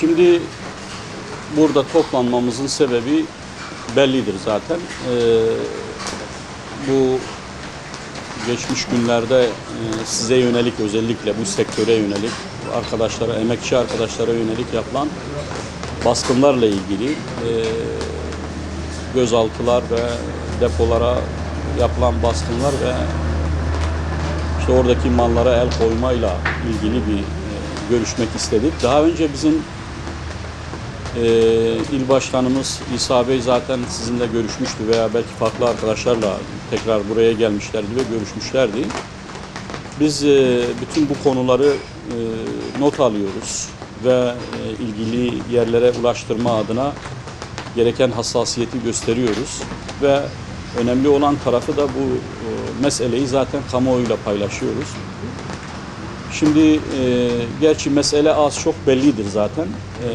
Şimdi burada toplanmamızın sebebi bellidir zaten. Ee, bu geçmiş günlerde e, size yönelik özellikle bu sektöre yönelik arkadaşlara, emekçi arkadaşlara yönelik yapılan baskınlarla ilgili e, gözaltılar ve depolara yapılan baskınlar ve işte oradaki mallara el koymayla ilgili bir e, görüşmek istedik. Daha önce bizim e, il başkanımız İsa Bey zaten sizinle görüşmüştü veya belki farklı arkadaşlarla tekrar buraya gelmişlerdi ve görüşmüşlerdi. Biz e, bütün bu konuları e, not alıyoruz ve e, ilgili yerlere ulaştırma adına gereken hassasiyeti gösteriyoruz ve önemli olan tarafı da bu e, meseleyi zaten kamuoyuyla paylaşıyoruz. Şimdi e, gerçi mesele az çok bellidir zaten. E,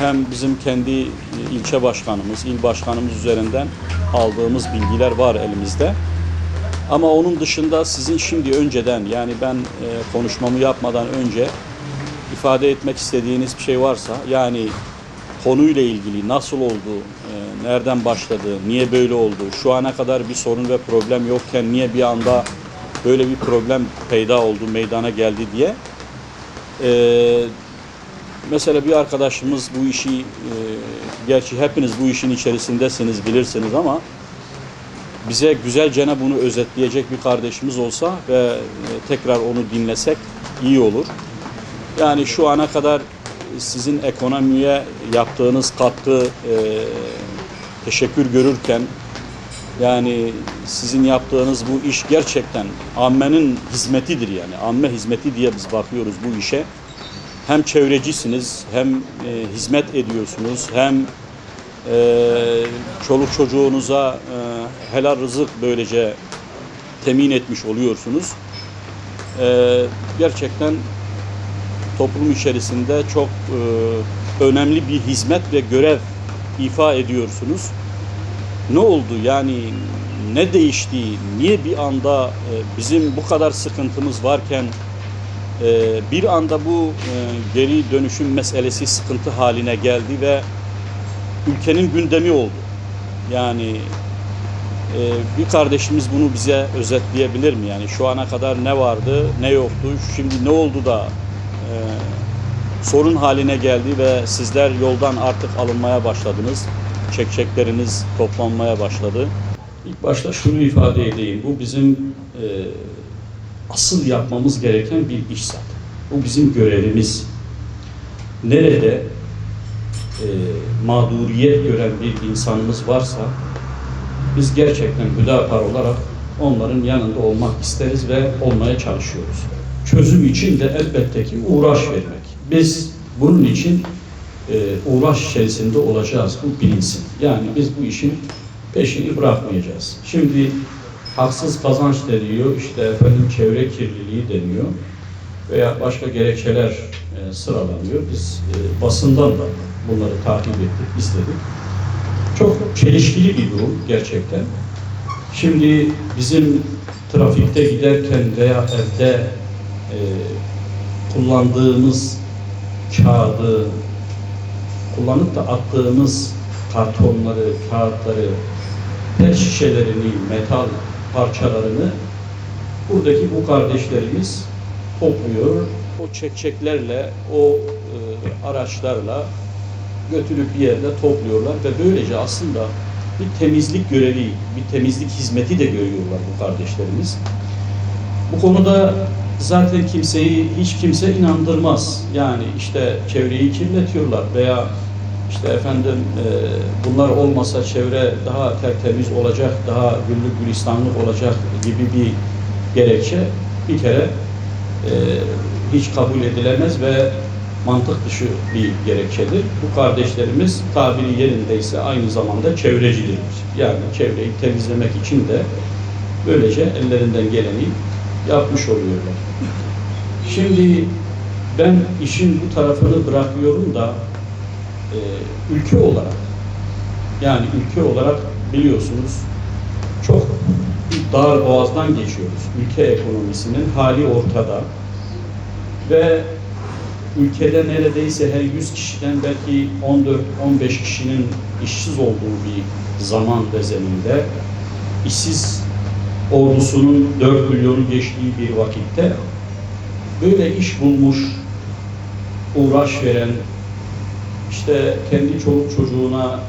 hem bizim kendi e, ilçe başkanımız, il başkanımız üzerinden aldığımız bilgiler var elimizde. Ama onun dışında sizin şimdi önceden yani ben e, konuşmamı yapmadan önce ifade etmek istediğiniz bir şey varsa yani konuyla ilgili nasıl oldu, e, nereden başladı, niye böyle oldu, şu ana kadar bir sorun ve problem yokken niye bir anda böyle bir problem peyda oldu, meydana geldi diye. E, mesela bir arkadaşımız bu işi, e, gerçi hepiniz bu işin içerisindesiniz, bilirsiniz ama bize güzelcene bunu özetleyecek bir kardeşimiz olsa ve e, tekrar onu dinlesek iyi olur. Yani şu ana kadar sizin ekonomiye yaptığınız katkı e, teşekkür görürken yani sizin yaptığınız bu iş gerçekten ammenin hizmetidir yani. Amme hizmeti diye biz bakıyoruz bu işe. Hem çevrecisiniz, hem e, hizmet ediyorsunuz, hem e, çoluk çocuğunuza e, helal rızık böylece temin etmiş oluyorsunuz. E, gerçekten toplum içerisinde çok e, önemli bir hizmet ve görev ifa ediyorsunuz. Ne oldu yani ne değişti, niye bir anda e, bizim bu kadar sıkıntımız varken e, bir anda bu e, geri dönüşüm meselesi sıkıntı haline geldi ve ülkenin gündemi oldu. Yani e, bir kardeşimiz bunu bize özetleyebilir mi? Yani şu ana kadar ne vardı, ne yoktu, şimdi ne oldu da e, sorun haline geldi ve sizler yoldan artık alınmaya başladınız. Çekçekleriniz toplanmaya başladı. İlk başta şunu ifade edeyim. Bu bizim e, asıl yapmamız gereken bir iş zaten. Bu bizim görevimiz. Nerede e, mağduriyet gören bir insanımız varsa biz gerçekten müdafar olarak onların yanında olmak isteriz ve olmaya çalışıyoruz. Çözüm için de elbette ki uğraş vermek. Biz bunun için e, uğraş içerisinde olacağız. Bu bilinsin. Yani biz bu işin peşini bırakmayacağız. Şimdi haksız kazanç deniyor, işte efendim çevre kirliliği deniyor veya başka gerekçeler e, sıralanıyor. Biz e, basından da bunları takip ettik, izledik. Çok çelişkili bir durum gerçekten. Şimdi bizim trafikte giderken veya evde e, kullandığımız kağıdı, kullanıp da attığımız kartonları, kağıtları, pet şişelerini, metal parçalarını buradaki bu kardeşlerimiz topluyor. O çekçeklerle, o e, araçlarla götürüp bir yerde topluyorlar ve böylece aslında bir temizlik görevi, bir temizlik hizmeti de görüyorlar bu kardeşlerimiz. Bu konuda zaten kimseyi hiç kimse inandırmaz. Yani işte çevreyi kirletiyorlar veya işte efendim e, bunlar olmasa çevre daha tertemiz olacak, daha güllük gülistanlık olacak gibi bir gerekçe bir kere e, hiç kabul edilemez ve mantık dışı bir gerekçedir. Bu kardeşlerimiz tabiri yerindeyse aynı zamanda çevrecidirler. Yani çevreyi temizlemek için de böylece ellerinden geleni yapmış oluyorlar. Şimdi ben işin bu tarafını bırakıyorum da e, ülke olarak yani ülke olarak biliyorsunuz çok dar boğazdan geçiyoruz. Ülke ekonomisinin hali ortada ve ülkede neredeyse her 100 kişiden belki 14-15 kişinin işsiz olduğu bir zaman bezeninde işsiz ordusunun 4 milyonu geçtiği bir vakitte böyle iş bulmuş, uğraş veren, işte kendi çoluk çocuğuna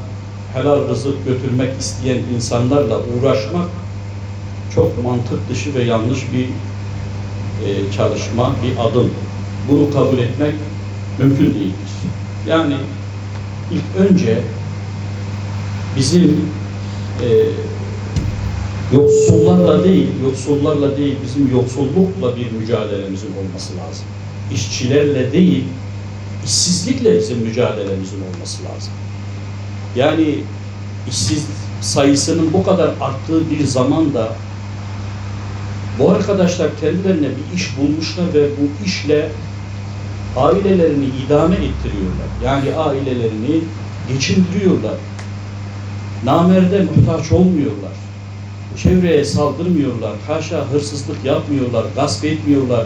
helal rızık götürmek isteyen insanlarla uğraşmak çok mantık dışı ve yanlış bir e, çalışma, bir adım. Bunu kabul etmek mümkün değildir. Yani ilk önce bizim e, yoksullarla değil, yoksullarla değil, bizim yoksullukla bir mücadelemizin olması lazım. İşçilerle değil, işsizlikle bizim mücadelemizin olması lazım. Yani işsiz sayısının bu kadar arttığı bir zamanda bu arkadaşlar kendilerine bir iş bulmuşlar ve bu işle ailelerini idame ettiriyorlar. Yani ailelerini geçindiriyorlar. Namerde muhtaç olmuyorlar. Çevreye saldırmıyorlar. Haşa hırsızlık yapmıyorlar, gasp etmiyorlar.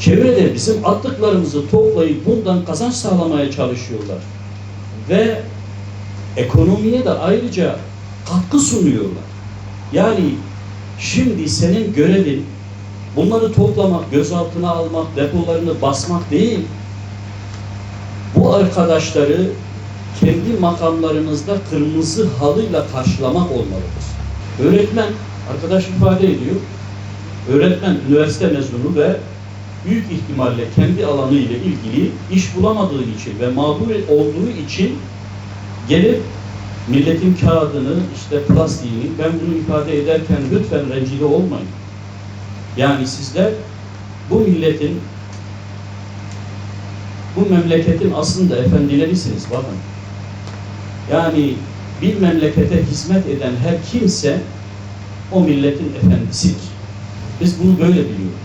Çevrede bizim attıklarımızı toplayıp bundan kazanç sağlamaya çalışıyorlar. Ve ekonomiye de ayrıca katkı sunuyorlar. Yani şimdi senin görevin bunları toplamak, gözaltına almak, depolarını basmak değil. Bu arkadaşları kendi makamlarınızda kırmızı halıyla karşılamak olmalıdır. Öğretmen, arkadaş ifade ediyor, öğretmen üniversite mezunu ve büyük ihtimalle kendi alanı ile ilgili iş bulamadığı için ve mağdur olduğu için gelip milletin kağıdını, işte plastiğini, ben bunu ifade ederken lütfen rencide olmayın. Yani sizler bu milletin, bu memleketin aslında efendilerisiniz bakın. Yani bir memlekete hizmet eden her kimse o milletin efendisidir. Biz bunu böyle biliyoruz.